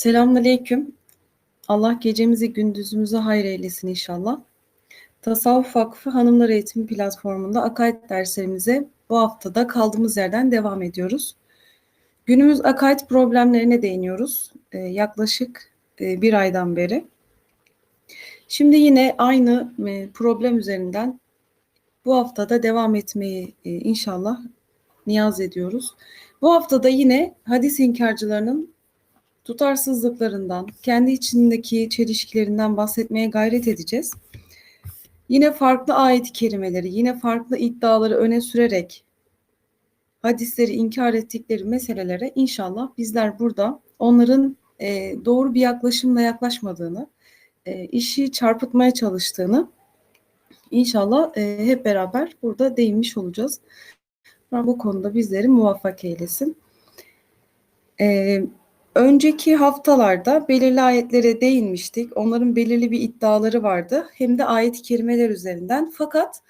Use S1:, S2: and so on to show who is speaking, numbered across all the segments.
S1: Selamünaleyküm. Allah gecemizi gündüzümüzü hayır eylesin inşallah. Tasavvuf Vakfı Hanımlar Eğitimi Platformu'nda akaid derslerimize bu haftada kaldığımız yerden devam ediyoruz. Günümüz akaid problemlerine değiniyoruz. Ee, yaklaşık e, bir aydan beri. Şimdi yine aynı e, problem üzerinden bu haftada devam etmeyi e, inşallah niyaz ediyoruz. Bu haftada yine hadis inkarcılarının tutarsızlıklarından, kendi içindeki çelişkilerinden bahsetmeye gayret edeceğiz. Yine farklı ayet kelimeleri, yine farklı iddiaları öne sürerek hadisleri inkar ettikleri meselelere inşallah bizler burada onların e, doğru bir yaklaşımla yaklaşmadığını, e, işi çarpıtmaya çalıştığını inşallah e, hep beraber burada değinmiş olacağız. Bu konuda bizleri muvaffak eylesin. E, önceki haftalarda belirli ayetlere değinmiştik. Onların belirli bir iddiaları vardı. Hem de ayet-i kerimeler üzerinden. Fakat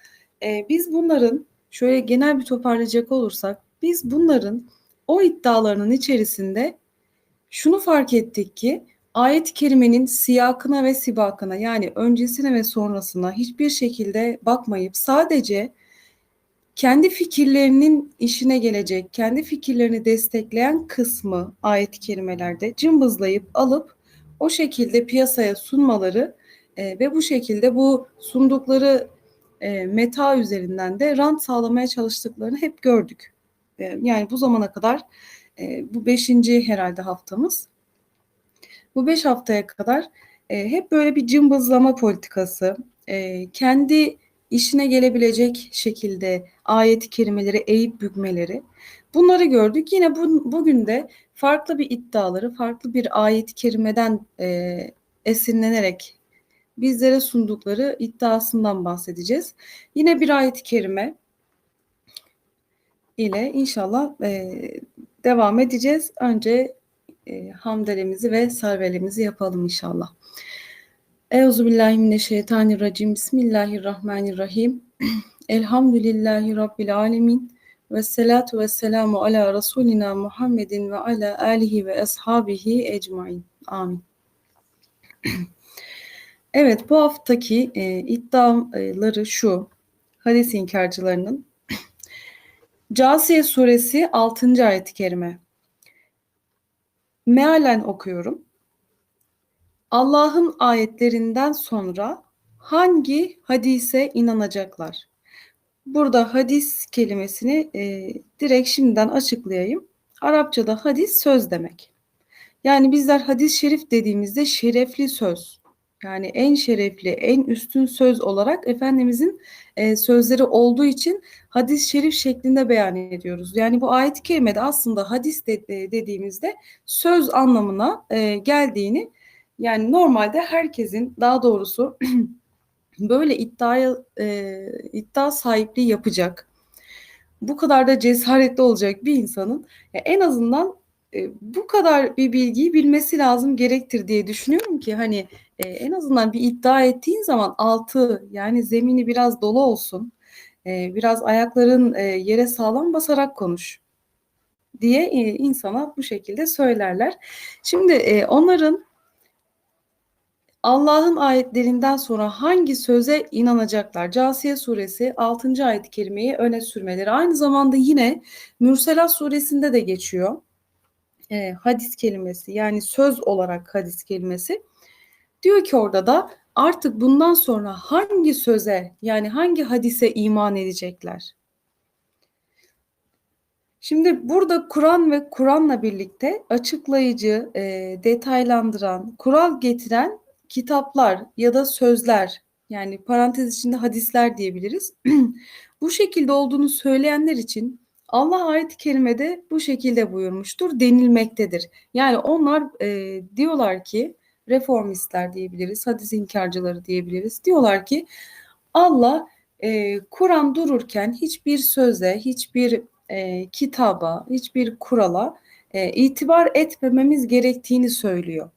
S1: e, biz bunların şöyle genel bir toparlayacak olursak biz bunların o iddialarının içerisinde şunu fark ettik ki ayet-i kerimenin siyakına ve sibakına yani öncesine ve sonrasına hiçbir şekilde bakmayıp sadece kendi fikirlerinin işine gelecek, kendi fikirlerini destekleyen kısmı ayet-i kerimelerde cımbızlayıp alıp o şekilde piyasaya sunmaları e, ve bu şekilde bu sundukları e, meta üzerinden de rant sağlamaya çalıştıklarını hep gördük. E, yani bu zamana kadar e, bu beşinci herhalde haftamız. Bu beş haftaya kadar e, hep böyle bir cımbızlama politikası, e, kendi işine gelebilecek şekilde ayet-i kerimeleri eğip bükmeleri. Bunları gördük. Yine bu, bugün de farklı bir iddiaları, farklı bir ayet-i kerimeden e, esinlenerek bizlere sundukları iddiasından bahsedeceğiz. Yine bir ayet-i kerime ile inşallah e, devam edeceğiz. Önce e, hamdelemizi ve sarvelemizi yapalım inşallah. Euzubillahimineşşeytanirracim. Bismillahirrahmanirrahim. Elhamdülillahi Rabbil alemin. Ve salatu ve selamu ala Resulina Muhammedin ve ala alihi ve ashabihi ecmain. Amin. Evet bu haftaki e, iddiaları şu. Hadis inkarcılarının. Casiye suresi 6. ayet-i kerime. Mealen okuyorum. Allah'ın ayetlerinden sonra hangi hadise inanacaklar? Burada hadis kelimesini e, direkt şimdiden açıklayayım. Arapçada hadis söz demek. Yani bizler hadis şerif dediğimizde şerefli söz. Yani en şerefli, en üstün söz olarak Efendimizin e, sözleri olduğu için hadis şerif şeklinde beyan ediyoruz. Yani bu ayet-i kerimede aslında hadis de, e, dediğimizde söz anlamına e, geldiğini yani normalde herkesin daha doğrusu böyle iddiaya e, iddia sahipliği yapacak, bu kadar da cesaretli olacak bir insanın ya en azından e, bu kadar bir bilgiyi bilmesi lazım gerektir diye düşünüyorum ki hani e, en azından bir iddia ettiğin zaman altı yani zemini biraz dolu olsun, e, biraz ayakların e, yere sağlam basarak konuş diye e, insana bu şekilde söylerler. Şimdi e, onların Allah'ın ayetlerinden sonra hangi söze inanacaklar? Casiye suresi 6. ayet-i kerimeyi öne sürmeleri. Aynı zamanda yine Mürselat suresinde de geçiyor. E, hadis kelimesi yani söz olarak hadis kelimesi. Diyor ki orada da artık bundan sonra hangi söze yani hangi hadise iman edecekler? Şimdi burada Kur'an ve Kur'an'la birlikte açıklayıcı, e, detaylandıran, kural getiren kitaplar ya da sözler yani parantez içinde hadisler diyebiliriz. bu şekilde olduğunu söyleyenler için Allah ayet-i kerimede bu şekilde buyurmuştur denilmektedir. Yani onlar e, diyorlar ki reformistler diyebiliriz, hadis inkarcıları diyebiliriz. Diyorlar ki Allah e, Kur'an dururken hiçbir söze, hiçbir e, kitaba, hiçbir kurala e, itibar etmememiz gerektiğini söylüyor.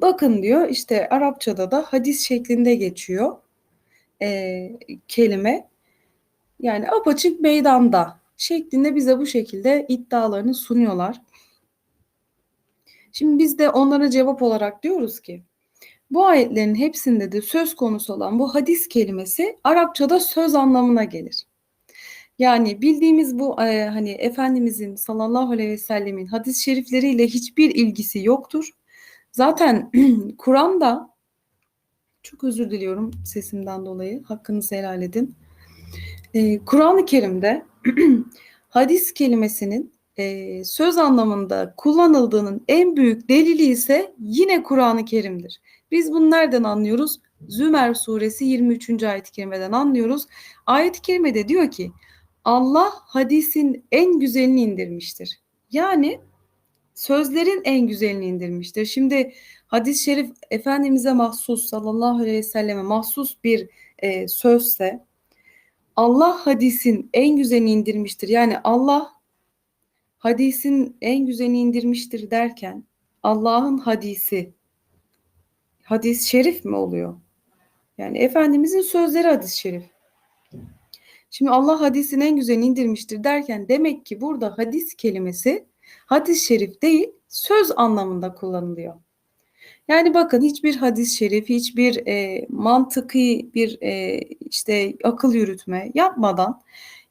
S1: Bakın diyor işte Arapçada da hadis şeklinde geçiyor e, kelime. Yani apaçık meydanda şeklinde bize bu şekilde iddialarını sunuyorlar. Şimdi biz de onlara cevap olarak diyoruz ki bu ayetlerin hepsinde de söz konusu olan bu hadis kelimesi Arapçada söz anlamına gelir. Yani bildiğimiz bu e, hani Efendimizin sallallahu aleyhi ve sellemin hadis-i şerifleriyle hiçbir ilgisi yoktur. Zaten Kur'an'da çok özür diliyorum sesimden dolayı. Hakkınızı helal edin. Ee, Kur'an-ı Kerim'de hadis kelimesinin e, söz anlamında kullanıldığının en büyük delili ise yine Kur'an-ı Kerim'dir. Biz bunu nereden anlıyoruz? Zümer suresi 23. ayet-i kerimeden anlıyoruz. Ayet-i kerimede diyor ki Allah hadisin en güzelini indirmiştir. Yani sözlerin en güzelini indirmiştir. Şimdi hadis-i şerif Efendimiz'e mahsus sallallahu aleyhi ve selleme mahsus bir e, sözse Allah hadisin en güzelini indirmiştir. Yani Allah hadisin en güzelini indirmiştir derken Allah'ın hadisi hadis-i şerif mi oluyor? Yani Efendimizin sözleri hadis-i şerif. Şimdi Allah hadisin en güzelini indirmiştir derken demek ki burada hadis kelimesi hadis-i şerif değil söz anlamında kullanılıyor. Yani bakın hiçbir hadis-i şerif, hiçbir e, mantıki bir e, işte akıl yürütme yapmadan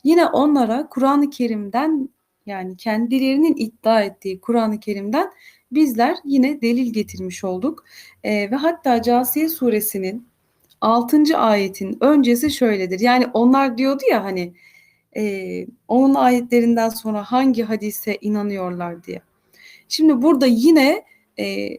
S1: yine onlara Kur'an-ı Kerim'den yani kendilerinin iddia ettiği Kur'an-ı Kerim'den bizler yine delil getirmiş olduk. E, ve hatta Casiye suresinin 6. ayetin öncesi şöyledir. Yani onlar diyordu ya hani e, onun ayetlerinden sonra hangi hadise inanıyorlar diye. Şimdi burada yine e,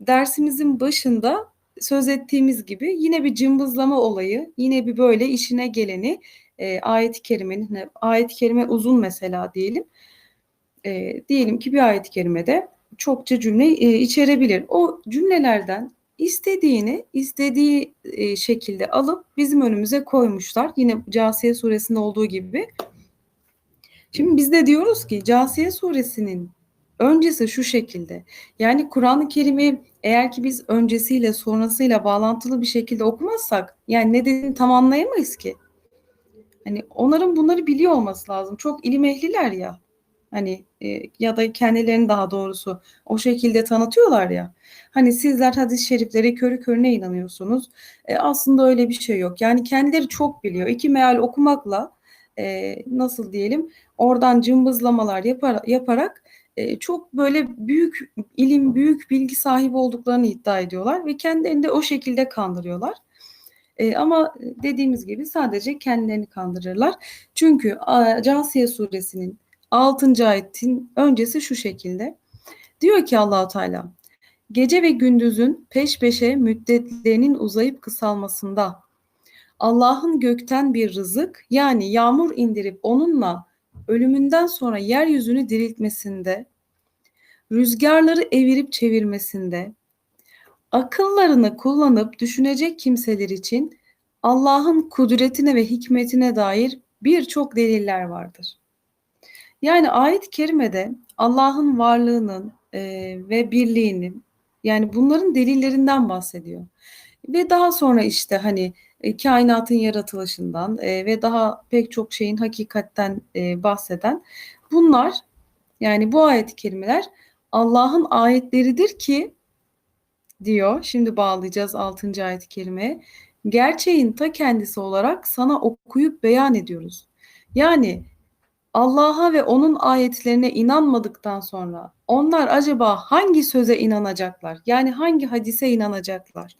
S1: dersimizin başında söz ettiğimiz gibi yine bir cımbızlama olayı, yine bir böyle işine geleni e, ayet-i kerimenin, ayet-i kerime uzun mesela diyelim. E, diyelim ki bir ayet-i kerimede çokça cümle e, içerebilir. O cümlelerden istediğini istediği e, şekilde alıp bizim önümüze koymuşlar. Yine Casiye suresinde olduğu gibi. Şimdi biz de diyoruz ki Casiye suresinin öncesi şu şekilde. Yani Kur'an-ı Kerim'i eğer ki biz öncesiyle sonrasıyla bağlantılı bir şekilde okumazsak yani ne dediğini tam anlayamayız ki. Hani onların bunları biliyor olması lazım. Çok ilim ehliler ya. Hani e, ya da kendilerini daha doğrusu o şekilde tanıtıyorlar ya. Hani sizler hadis-i şeriflere körü körüne inanıyorsunuz. E, aslında öyle bir şey yok. Yani kendileri çok biliyor. İki meal okumakla e, nasıl diyelim oradan cımbızlamalar yapar, yaparak e, çok böyle büyük ilim, büyük bilgi sahibi olduklarını iddia ediyorlar ve kendilerini de o şekilde kandırıyorlar. E, ama dediğimiz gibi sadece kendilerini kandırırlar. Çünkü Casiye suresinin 6. ayetin öncesi şu şekilde. Diyor ki Allahu Teala Gece ve gündüzün peş peşe müddetlerinin uzayıp kısalmasında Allah'ın gökten bir rızık yani yağmur indirip onunla ölümünden sonra yeryüzünü diriltmesinde, rüzgarları evirip çevirmesinde, akıllarını kullanıp düşünecek kimseler için Allah'ın kudretine ve hikmetine dair birçok deliller vardır. Yani ayet-i kerimede Allah'ın varlığının e, ve birliğinin yani bunların delillerinden bahsediyor. Ve daha sonra işte hani e, kainatın yaratılışından e, ve daha pek çok şeyin hakikatten e, bahseden bunlar yani bu ayet-i kerimeler Allah'ın ayetleridir ki diyor. Şimdi bağlayacağız 6. ayet-i. Gerçeğin ta kendisi olarak sana okuyup beyan ediyoruz. Yani Allah'a ve onun ayetlerine inanmadıktan sonra onlar acaba hangi söze inanacaklar? Yani hangi hadise inanacaklar?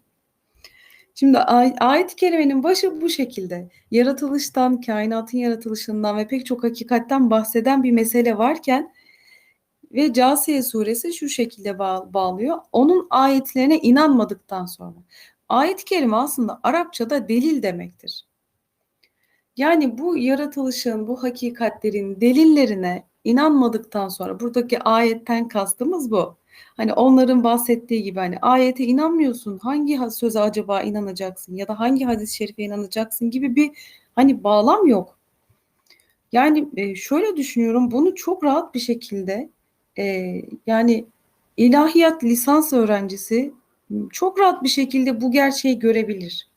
S1: Şimdi ay- ayet-i kerimenin başı bu şekilde. Yaratılıştan, kainatın yaratılışından ve pek çok hakikatten bahseden bir mesele varken ve Casiye suresi şu şekilde bağ- bağlıyor. Onun ayetlerine inanmadıktan sonra. Ayet-i kerime aslında Arapçada delil demektir. Yani bu yaratılışın, bu hakikatlerin delillerine inanmadıktan sonra buradaki ayetten kastımız bu. Hani onların bahsettiği gibi hani ayete inanmıyorsun. Hangi söze acaba inanacaksın ya da hangi hadis-i şerife inanacaksın gibi bir hani bağlam yok. Yani e, şöyle düşünüyorum bunu çok rahat bir şekilde e, yani ilahiyat lisans öğrencisi çok rahat bir şekilde bu gerçeği görebilir.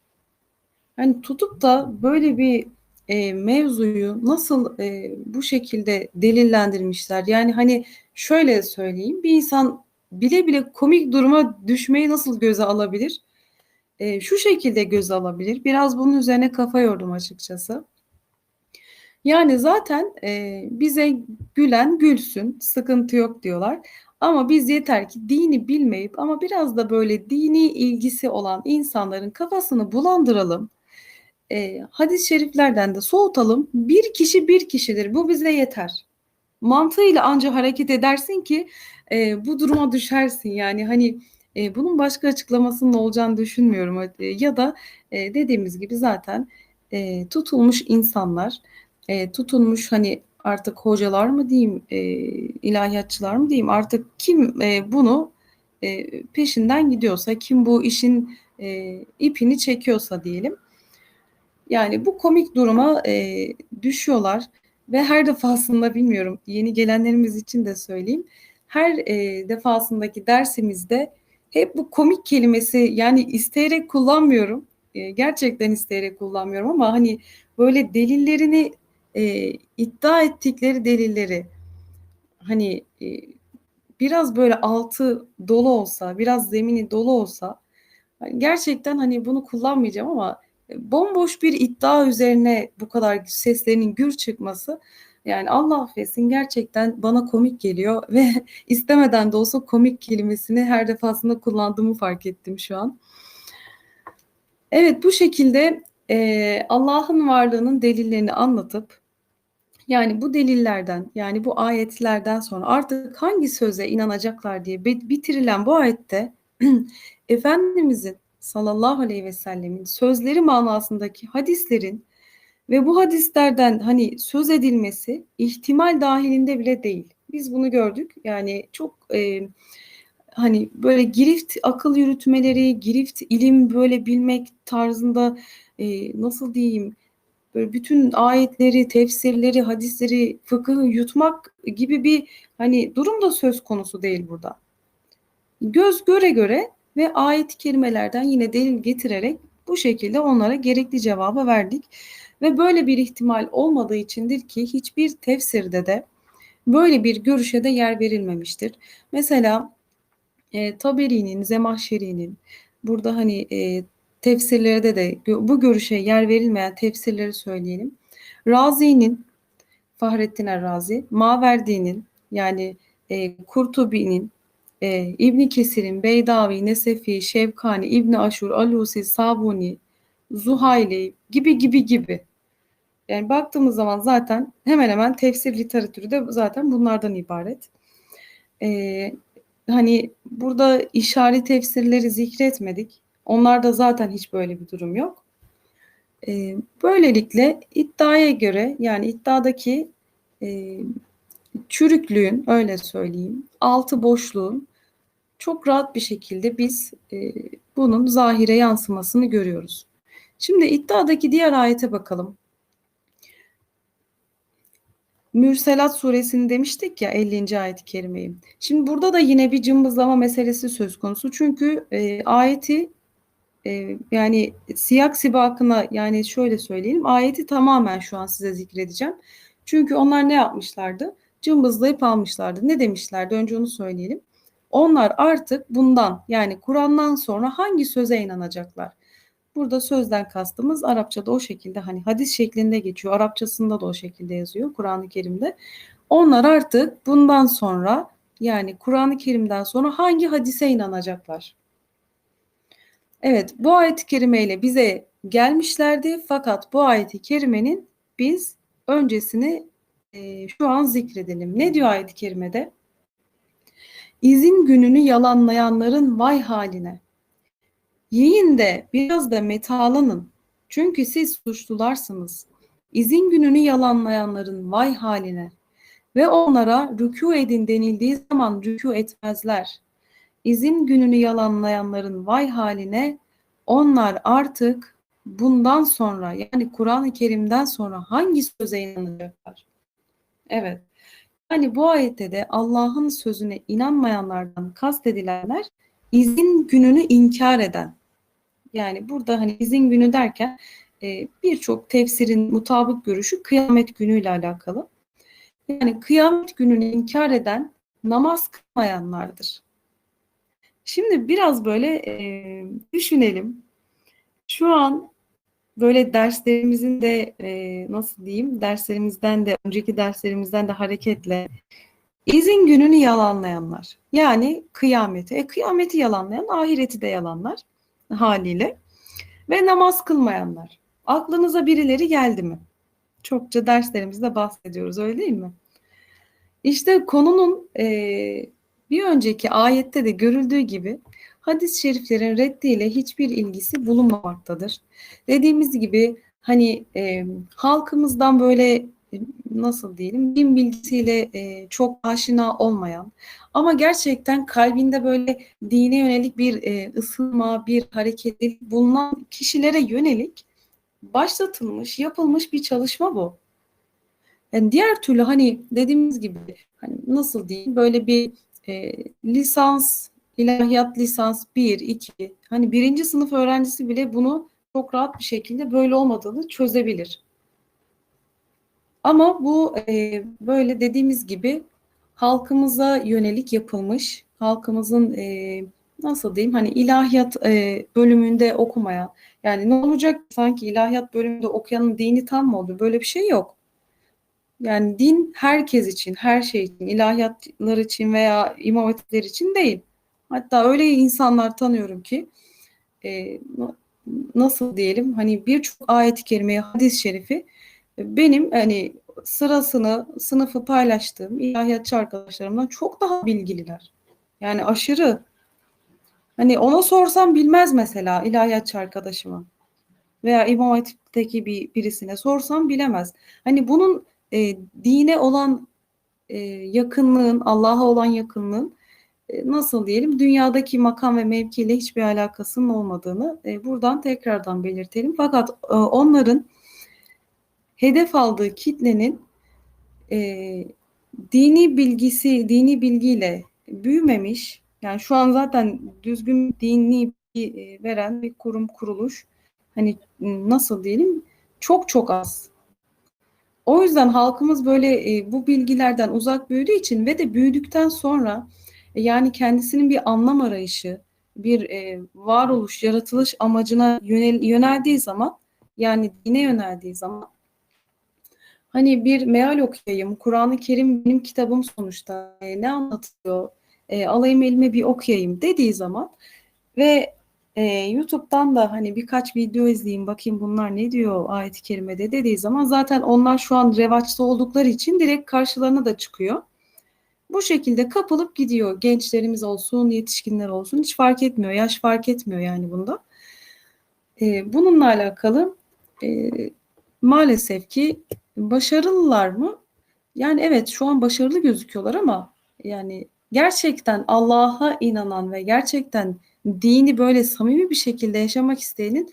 S1: Hani tutup da böyle bir e, mevzuyu nasıl e, bu şekilde delillendirmişler? Yani hani şöyle söyleyeyim bir insan bile bile komik duruma düşmeyi nasıl göze alabilir? E, şu şekilde göze alabilir. Biraz bunun üzerine kafa yordum açıkçası. Yani zaten e, bize gülen gülsün, sıkıntı yok diyorlar. Ama biz yeter ki dini bilmeyip ama biraz da böyle dini ilgisi olan insanların kafasını bulandıralım. E, hadis-i şeriflerden de soğutalım. Bir kişi bir kişidir. Bu bize yeter. Mantığıyla anca hareket edersin ki e, bu duruma düşersin. Yani hani e, bunun başka açıklamasının olacağını düşünmüyorum. E, ya da e, dediğimiz gibi zaten e, tutulmuş insanlar, e, tutulmuş hani artık hocalar mı diyeyim, e, ilahiyatçılar mı diyeyim, artık kim e, bunu e, peşinden gidiyorsa, kim bu işin e, ipini çekiyorsa diyelim. Yani bu komik duruma e, düşüyorlar ve her defasında bilmiyorum yeni gelenlerimiz için de söyleyeyim. Her e, defasındaki dersimizde hep bu komik kelimesi yani isteyerek kullanmıyorum. E, gerçekten isteyerek kullanmıyorum ama hani böyle delillerini e, iddia ettikleri delilleri hani e, biraz böyle altı dolu olsa, biraz zemini dolu olsa hani gerçekten hani bunu kullanmayacağım ama bomboş bir iddia üzerine bu kadar seslerinin gür çıkması yani Allah affetsin gerçekten bana komik geliyor ve istemeden de olsa komik kelimesini her defasında kullandığımı fark ettim şu an. Evet bu şekilde e, Allah'ın varlığının delillerini anlatıp yani bu delillerden yani bu ayetlerden sonra artık hangi söze inanacaklar diye bitirilen bu ayette Efendimizin sallallahu aleyhi ve sellemin sözleri manasındaki hadislerin ve bu hadislerden hani söz edilmesi ihtimal dahilinde bile değil. Biz bunu gördük. Yani çok e, hani böyle girift akıl yürütmeleri, girift ilim böyle bilmek tarzında e, nasıl diyeyim böyle bütün ayetleri, tefsirleri, hadisleri, fıkıhı yutmak gibi bir hani durum da söz konusu değil burada. Göz göre göre ve ayet kelimelerden yine delil getirerek bu şekilde onlara gerekli cevabı verdik. Ve böyle bir ihtimal olmadığı içindir ki hiçbir tefsirde de böyle bir görüşe de yer verilmemiştir. Mesela e, Taberi'nin, Zemahşeri'nin burada hani e, tefsirlerde de bu görüşe yer verilmeyen tefsirleri söyleyelim. Razi'nin, Fahrettin Errazi, Maverdi'nin yani e, Kurtubi'nin, e, İbni Kesir'in, Beydavi, Nesefi, Şevkani, İbni Aşur, Alusi, Sabuni, Zuhayli gibi gibi gibi. Yani baktığımız zaman zaten hemen hemen tefsir literatürü de zaten bunlardan ibaret. Ee, hani burada işaret tefsirleri zikretmedik. Onlarda zaten hiç böyle bir durum yok. Ee, böylelikle iddiaya göre yani iddiadaki e, çürüklüğün öyle söyleyeyim altı boşluğun çok rahat bir şekilde biz e, bunun zahire yansımasını görüyoruz. Şimdi iddiadaki diğer ayete bakalım. Mürselat suresini demiştik ya 50. ayet-i kerimeyi. Şimdi burada da yine bir cımbızlama meselesi söz konusu. Çünkü e, ayeti e, yani siyak sibakına yani şöyle söyleyelim ayeti tamamen şu an size zikredeceğim. Çünkü onlar ne yapmışlardı? Cımbızlayıp almışlardı. Ne demişlerdi? Önce onu söyleyelim. Onlar artık bundan yani Kur'an'dan sonra hangi söze inanacaklar? Burada sözden kastımız Arapçada o şekilde hani hadis şeklinde geçiyor. Arapçasında da o şekilde yazıyor Kur'an-ı Kerim'de. Onlar artık bundan sonra yani Kur'an-ı Kerim'den sonra hangi hadise inanacaklar? Evet bu ayet-i kerimeyle bize gelmişlerdi fakat bu ayet-i kerimenin biz öncesini e, şu an zikredelim. Ne diyor ayet-i kerimede? İzin gününü yalanlayanların vay haline. Yiyin de biraz da metalanın. Çünkü siz suçlularsınız. İzin gününü yalanlayanların vay haline. Ve onlara rükû edin denildiği zaman rükû etmezler. İzin gününü yalanlayanların vay haline onlar artık bundan sonra yani Kur'an-ı Kerim'den sonra hangi söze inanacaklar? Evet. Yani bu ayette de Allah'ın sözüne inanmayanlardan kastedilenler izin gününü inkar eden. Yani burada hani izin günü derken e, birçok tefsirin mutabık görüşü kıyamet günüyle alakalı. Yani kıyamet gününü inkar eden namaz kılmayanlardır. Şimdi biraz böyle e, düşünelim. Şu an böyle derslerimizin de e, nasıl diyeyim derslerimizden de önceki derslerimizden de hareketle izin gününü yalanlayanlar. Yani kıyameti. E, kıyameti yalanlayan ahireti de yalanlar haliyle. Ve namaz kılmayanlar. Aklınıza birileri geldi mi? Çokça derslerimizde bahsediyoruz öyle değil mi? İşte konunun e, bir önceki ayette de görüldüğü gibi hadis-i şeriflerin reddiyle hiçbir ilgisi bulunmamaktadır. Dediğimiz gibi hani e, halkımızdan böyle e, nasıl diyelim din bilgisiyle e, çok aşina olmayan ama gerçekten kalbinde böyle dine yönelik bir e, ısınma, bir hareketlilik bulunan kişilere yönelik başlatılmış, yapılmış bir çalışma bu. Yani diğer türlü hani dediğimiz gibi hani nasıl diyeyim böyle bir e, lisans, ilahiyat lisans 1, 2 hani birinci sınıf öğrencisi bile bunu çok rahat bir şekilde böyle olmadığını çözebilir. Ama bu e, böyle dediğimiz gibi halkımıza yönelik yapılmış, halkımızın e, nasıl diyeyim hani ilahiyat e, bölümünde okumaya yani ne olacak sanki ilahiyat bölümünde okuyanın dini tam mı olur? Böyle bir şey yok. Yani din herkes için, her şey için, ilahiyatlar için veya imam hatipler için değil. Hatta öyle insanlar tanıyorum ki e, nasıl diyelim hani birçok ayet-i kerimeye, hadis-i şerifi benim hani sırasını, sınıfı paylaştığım ilahiyatçı arkadaşlarımdan çok daha bilgililer. Yani aşırı. Hani ona sorsam bilmez mesela ilahiyatçı arkadaşıma. Veya İmam Hatip'teki bir birisine sorsam bilemez. Hani bunun e, dine olan e, yakınlığın, Allah'a olan yakınlığın e, nasıl diyelim dünyadaki makam ve mevkiyle hiçbir alakasının olmadığını e, buradan tekrardan belirtelim. Fakat e, onların hedef aldığı kitlenin e, dini bilgisi, dini bilgiyle büyümemiş, yani şu an zaten düzgün dini bilgi e, veren bir kurum kuruluş, hani nasıl diyelim, çok çok az. O yüzden halkımız böyle e, bu bilgilerden uzak büyüdüğü için ve de büyüdükten sonra e, yani kendisinin bir anlam arayışı, bir e, varoluş, yaratılış amacına yönel, yöneldiği zaman yani dine yöneldiği zaman hani bir meal okuyayım, Kur'an-ı Kerim benim kitabım sonuçta e, ne anlatıyor, e, alayım elime bir okuyayım dediği zaman ve e, YouTube'dan da hani birkaç video izleyeyim bakayım bunlar ne diyor ayet-i kerimede dediği zaman zaten onlar şu an revaçta oldukları için direkt karşılarına da çıkıyor. Bu şekilde kapılıp gidiyor. Gençlerimiz olsun, yetişkinler olsun hiç fark etmiyor. Yaş fark etmiyor yani bunda. E, bununla alakalı e, maalesef ki başarılılar mı? Yani evet şu an başarılı gözüküyorlar ama yani gerçekten Allah'a inanan ve gerçekten dini böyle samimi bir şekilde yaşamak isteyenin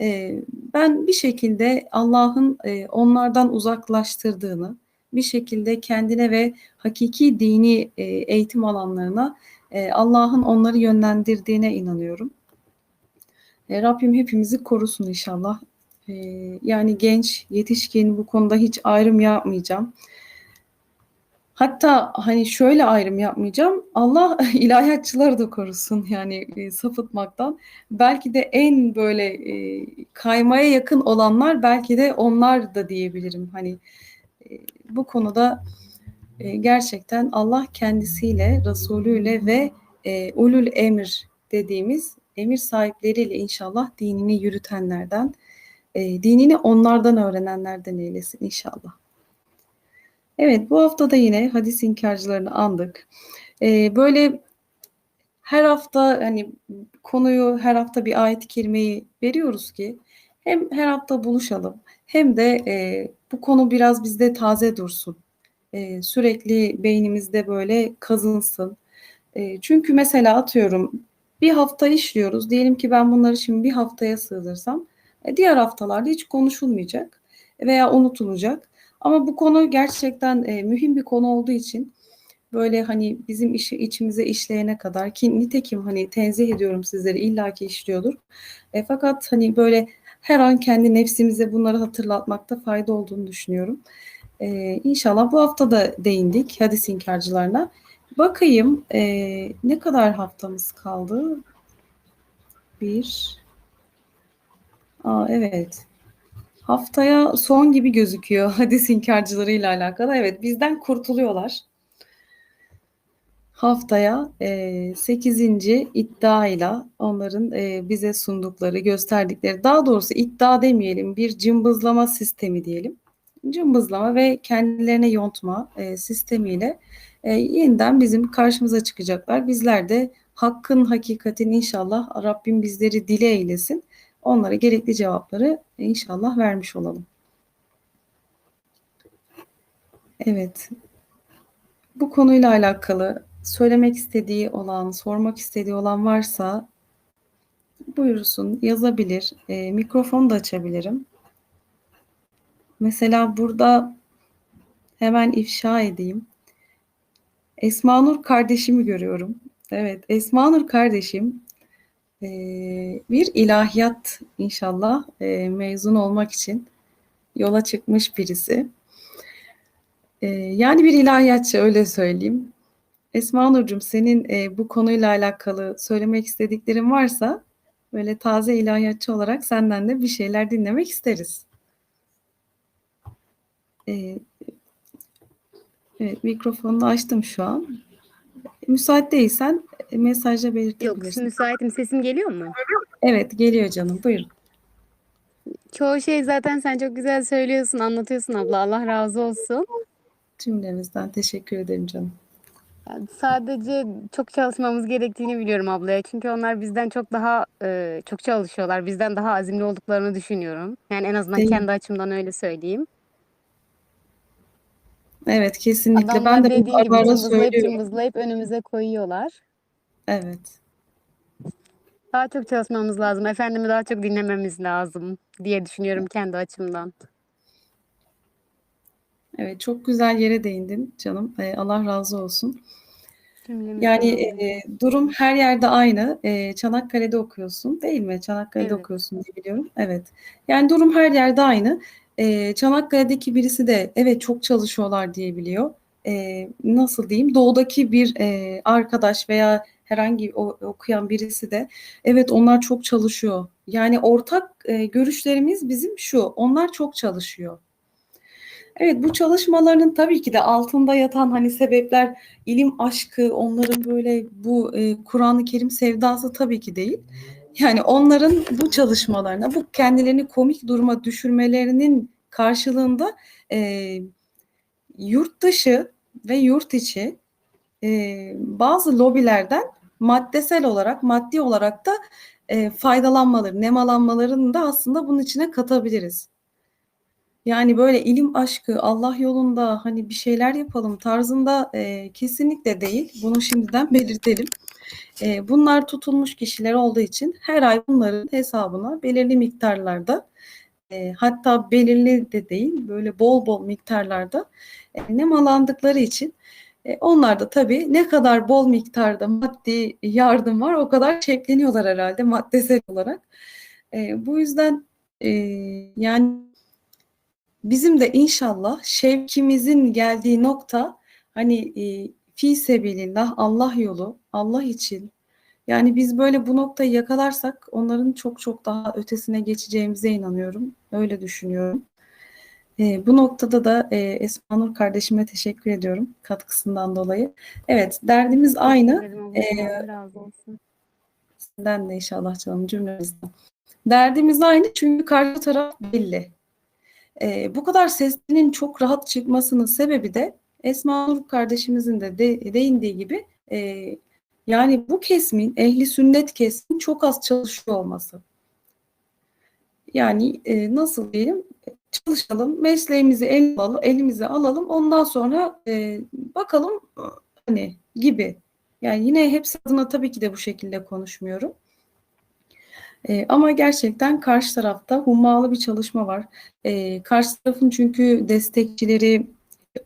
S1: e, ben bir şekilde Allah'ın e, onlardan uzaklaştırdığını, bir şekilde kendine ve hakiki dini e, eğitim alanlarına e, Allah'ın onları yönlendirdiğine inanıyorum. E, Rabbim hepimizi korusun inşallah. Yani genç, yetişkin bu konuda hiç ayrım yapmayacağım. Hatta hani şöyle ayrım yapmayacağım. Allah ilahiyatçıları da korusun yani e, sapıtmaktan. Belki de en böyle kaymaya yakın olanlar belki de onlar da diyebilirim. Hani bu konuda e, gerçekten Allah kendisiyle, Resulüyle ve e, ulul emir dediğimiz emir sahipleriyle inşallah dinini yürütenlerden, e, dinini onlardan öğrenenlerden eylesin inşallah. Evet bu hafta da yine hadis inkarcılarını andık. Ee, böyle her hafta hani konuyu her hafta bir ayet-i kerimeyi veriyoruz ki hem her hafta buluşalım hem de e, bu konu biraz bizde taze dursun. E, sürekli beynimizde böyle kazınsın. E, çünkü mesela atıyorum bir hafta işliyoruz. Diyelim ki ben bunları şimdi bir haftaya sığdırsam e, diğer haftalarda hiç konuşulmayacak veya unutulacak. Ama bu konu gerçekten e, mühim bir konu olduğu için böyle hani bizim işi içimize işleyene kadar ki nitekim hani tenzih ediyorum sizleri illaki işliyordur. E, fakat hani böyle her an kendi nefsimize bunları hatırlatmakta fayda olduğunu düşünüyorum. E, inşallah bu hafta da değindik hadis inkarcılarına. Bakayım e, ne kadar haftamız kaldı? Bir. Aa, evet. Haftaya son gibi gözüküyor hadis inkarcılarıyla alakalı. Evet bizden kurtuluyorlar. Haftaya e, 8. iddiayla onların e, bize sundukları, gösterdikleri, daha doğrusu iddia demeyelim, bir cımbızlama sistemi diyelim. Cımbızlama ve kendilerine yontma e, sistemiyle e, yeniden bizim karşımıza çıkacaklar. Bizler de hakkın, hakikatin inşallah Rabbim bizleri dile eylesin. Onlara gerekli cevapları inşallah vermiş olalım. Evet. Bu konuyla alakalı söylemek istediği olan, sormak istediği olan varsa buyursun, yazabilir. E, mikrofonu da açabilirim. Mesela burada hemen ifşa edeyim. Esma Nur kardeşimi görüyorum. Evet, Esma Nur kardeşim e, bir ilahiyat inşallah e, mezun olmak için yola çıkmış birisi. E, yani bir ilahiyatçı öyle söyleyeyim. Esma Nurcuğum senin e, bu konuyla alakalı söylemek istediklerin varsa böyle taze ilahiyatçı olarak senden de bir şeyler dinlemek isteriz. E, evet mikrofonunu açtım şu an. Müsait değilsen mesajla
S2: Yok
S1: belirtebilirsin.
S2: müsaitim. Sesim geliyor mu?
S1: Evet geliyor canım buyurun.
S2: Çoğu şey zaten sen çok güzel söylüyorsun, anlatıyorsun abla. Allah razı olsun.
S1: Cümlemizden teşekkür ederim canım.
S2: Yani sadece çok çalışmamız gerektiğini biliyorum ablaya. Çünkü onlar bizden çok daha e, çok çalışıyorlar. Bizden daha azimli olduklarını düşünüyorum. Yani en azından
S1: Değil mi?
S2: kendi açımdan öyle söyleyeyim.
S1: Evet kesinlikle
S2: Adamlar
S1: ben de
S2: dediğin
S1: bunu
S2: gibi
S1: ara
S2: cımbızlayıp
S1: söylüyorum.
S2: cımbızlayıp önümüze koyuyorlar.
S1: Evet.
S2: Daha çok çalışmamız lazım. Efendimi daha çok dinlememiz lazım diye düşünüyorum kendi açımdan.
S1: Evet çok güzel yere değindin canım. Ee, Allah razı olsun. Yani e, durum her yerde aynı. E, Çanakkale'de okuyorsun değil mi? Çanakkale'de
S2: Evet.
S1: okuyorsun diye biliyorum. Evet. Yani durum her yerde aynı. E, Çanakkale'deki birisi de evet çok çalışıyorlar diye biliyor. E, nasıl diyeyim? Doğudaki bir e, arkadaş veya herhangi o, okuyan birisi de evet onlar çok çalışıyor. Yani ortak e, görüşlerimiz bizim şu. Onlar çok çalışıyor. Evet bu çalışmalarının tabii ki de altında yatan hani sebepler ilim aşkı, onların böyle bu e, Kur'an-ı Kerim sevdası tabii ki değil. Yani onların bu çalışmalarına, bu kendilerini komik duruma düşürmelerinin karşılığında e, yurt dışı ve yurt içi e, bazı lobilerden maddesel olarak, maddi olarak da e, faydalanmaları, nemalanmalarını da aslında bunun içine katabiliriz. Yani böyle ilim aşkı, Allah yolunda hani bir şeyler yapalım tarzında e, kesinlikle değil. Bunu şimdiden belirtelim. E, bunlar tutulmuş kişiler olduğu için her ay bunların hesabına belirli miktarlarda e, hatta belirli de değil böyle bol bol miktarlarda e, nemalandıkları için e, onlar da tabii ne kadar bol miktarda maddi yardım var o kadar şevkleniyorlar herhalde maddesel olarak. E, bu yüzden e, yani bizim de inşallah şevkimizin geldiği nokta hani e, fi sebilillah Allah yolu Allah için yani biz böyle bu noktayı yakalarsak onların çok çok daha ötesine geçeceğimize inanıyorum. Öyle düşünüyorum. E, bu noktada da e, Esma Nur kardeşime teşekkür ediyorum katkısından dolayı. Evet derdimiz aynı.
S2: Olsun.
S1: Senden de inşallah canım cümlemizden. Derdimiz aynı çünkü karşı taraf belli. Ee, bu kadar sesinin çok rahat çıkmasının sebebi de Esma Nur kardeşimizin de, de değindiği gibi e, yani bu kesmin, ehli sünnet kesmin çok az çalışıyor olması. Yani e, nasıl diyelim çalışalım, mesleğimizi el alalım, elimize alalım, ondan sonra e, bakalım hani gibi. Yani yine hepsi adına tabii ki de bu şekilde konuşmuyorum. E, ama gerçekten karşı tarafta hummalı bir çalışma var. E, karşı tarafın çünkü destekçileri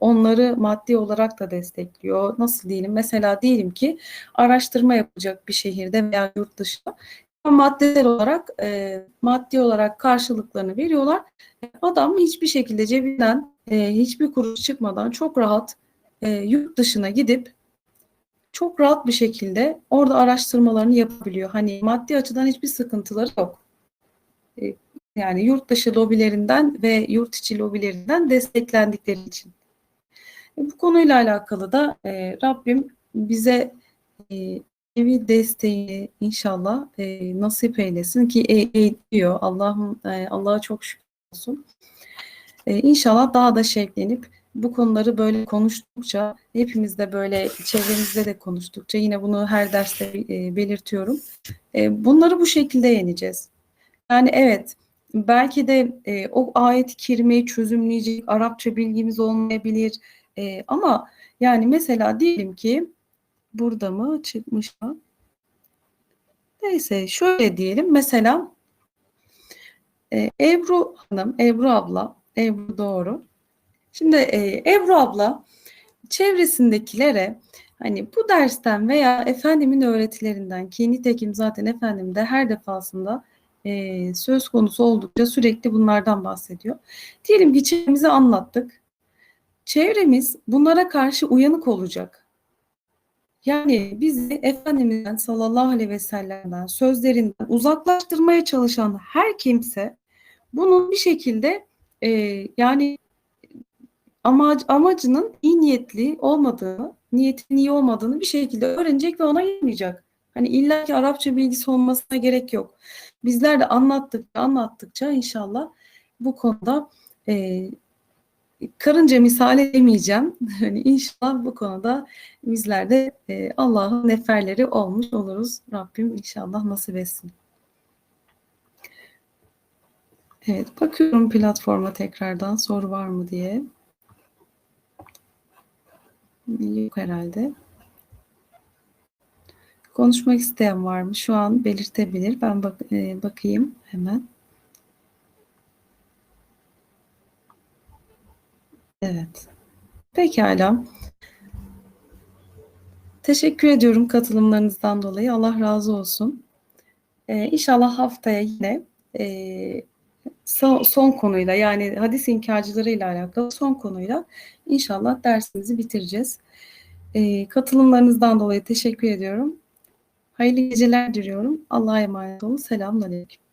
S1: onları maddi olarak da destekliyor. Nasıl diyelim? Mesela diyelim ki araştırma yapacak bir şehirde veya yurt dışında maddesel olarak e, maddi olarak karşılıklarını veriyorlar. Adam hiçbir şekilde cebinden e, hiçbir kuruş çıkmadan çok rahat e, yurt dışına gidip çok rahat bir şekilde orada araştırmalarını yapabiliyor. Hani maddi açıdan hiçbir sıkıntıları yok. E, Yani yurt dışı lobilerinden ve yurt içi lobilerinden desteklendikleri için. E, Bu konuyla alakalı da e, Rabbim bize e, evi desteğini inşallah e, nasip eylesin ki e, ediyor. Allah'ım e, Allah'a çok şükür olsun. E, inşallah daha da şevklenip bu konuları böyle konuştukça hepimiz de böyle çevremizde de konuştukça yine bunu her derste e, belirtiyorum. E, bunları bu şekilde yeneceğiz. Yani evet belki de e, o ayet-i kerimeyi çözümleyecek Arapça bilgimiz olmayabilir. E, ama yani mesela diyelim ki burada mı çıkmış mı? Neyse şöyle diyelim mesela e, Ebru Hanım, Ebru abla, Ebru doğru. Şimdi e, Ebru abla çevresindekilere hani bu dersten veya efendimin öğretilerinden ki nitekim zaten efendim de her defasında e, söz konusu oldukça sürekli bunlardan bahsediyor. Diyelim ki çevremizi anlattık. Çevremiz bunlara karşı uyanık olacak. Yani bizi Efendimiz'den sallallahu aleyhi ve sellem'den sözlerinden uzaklaştırmaya çalışan her kimse bunun bir şekilde e, yani amac, amacının iyi niyetli olmadığını, niyetin iyi olmadığını bir şekilde öğrenecek ve ona yamayacak. Hani illa ki Arapça bilgisi olmasına gerek yok. Bizler de anlattıkça anlattıkça inşallah bu konuda e, karınca misal demeyeceğim. Hani inşallah bu konuda bizler de e, Allah'ın neferleri olmuş oluruz. Rabbim inşallah nasip etsin. Evet, bakıyorum platforma tekrardan soru var mı diye. Yok herhalde. Konuşmak isteyen var mı? Şu an belirtebilir. Ben bak e, bakayım hemen. Evet. Pekala. Teşekkür ediyorum katılımlarınızdan dolayı. Allah razı olsun. Ee, inşallah haftaya yine e, son, son konuyla yani hadis inkarcılarıyla alakalı son konuyla inşallah dersimizi bitireceğiz. Ee, katılımlarınızdan dolayı teşekkür ediyorum. Hayırlı geceler diliyorum. Allah'a emanet olun. Selamünaleyküm.